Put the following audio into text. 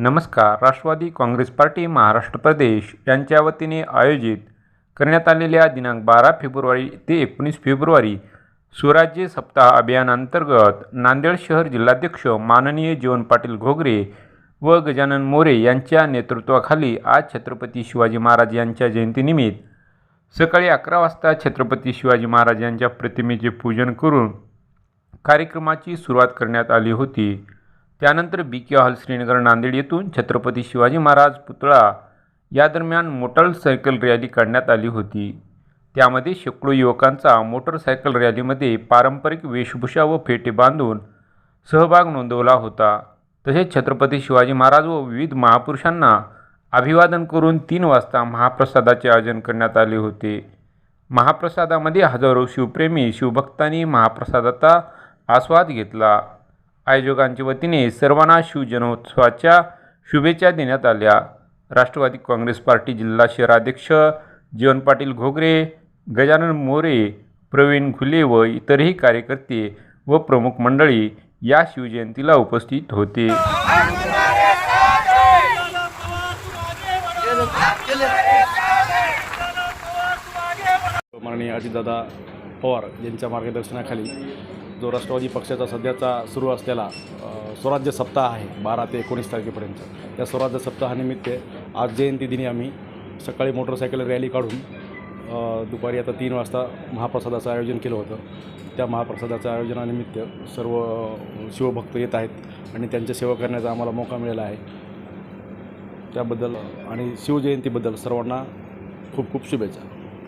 नमस्कार. राष्ट्रवादी काँग्रेस पार्टी महाराष्ट्र प्रदेश यांच्या वतीने आयोजित करण्यात आलेल्या दिनांक बारा फेब्रुवारी ते एकोणीस फेब्रुवारी स्वराज्य सप्ताह अभियानांतर्गत नांदेड शहर जिल्हाध्यक्ष माननीय जीवन पाटील घोगरे व गजानन मोरे यांच्या नेतृत्वाखाली आज छत्रपती शिवाजी महाराज यांच्या जयंतीनिमित्त सकाळी अकरा वाजता छत्रपती शिवाजी महाराज यांच्या प्रतिमेचे पूजन करून कार्यक्रमाची सुरुवात करण्यात आली होती. त्यानंतर B K hall Shrinagar Nanded येथून छत्रपती शिवाजी महाराज पुतळा या दरम्यान मोटरसायकल रॅली काढण्यात आली होती. त्यामध्ये शेकडो युवकांचा मोटरसायकल रॅलीमध्ये पारंपरिक वेशभूषा व फेटे बांधून सहभाग नोंदवला होता. तसेच छत्रपती शिवाजी महाराज व विविध महापुरुषांना अभिवादन करून तीन वाजता महाप्रसादाचे आयोजन करण्यात आले होते. महाप्रसादामध्ये हजारो शिवप्रेमी शिवभक्तांनी महाप्रसादाचा आस्वाद घेतला. आयोजकांच्या वतीने सर्वांना शिवजन्मोत्सवाच्या शुभेच्छा देण्यात आल्या. राष्ट्रवादी काँग्रेस पार्टी जिल्हा शहराध्यक्ष जीवन पाटील घोगरे गजानन मोरे प्रवीण घुले व इतरही कार्यकर्ते व प्रमुख मंडळी या शिवजयंतीला उपस्थित होते. माननीय अजितदादा पवार यांच्या मार्गदर्शनाखाली जो राष्ट्रवादी पक्षाचा सध्याचा सुरू असलेला स्वराज्य सप्ताह आहे बारा ते एकोणीस तारखेपर्यंत. त्या स्वराज्य सप्ताहानिमित्त आज जयंती दिनी आम्ही सकाळी मोटरसायकल रॅली काढून दुपारी आता तीन वाजता महाप्रसादाचं आयोजन केलं होतं. त्या महाप्रसादाच्या आयोजनानिमित्त सर्व शिवभक्त येत आहेत आणि त्यांच्या सेवा करण्याचा आम्हाला मौका मिळाला आहे. त्याबद्दल आणि शिवजयंतीबद्दल सर्वांना खूप खूप शुभेच्छा.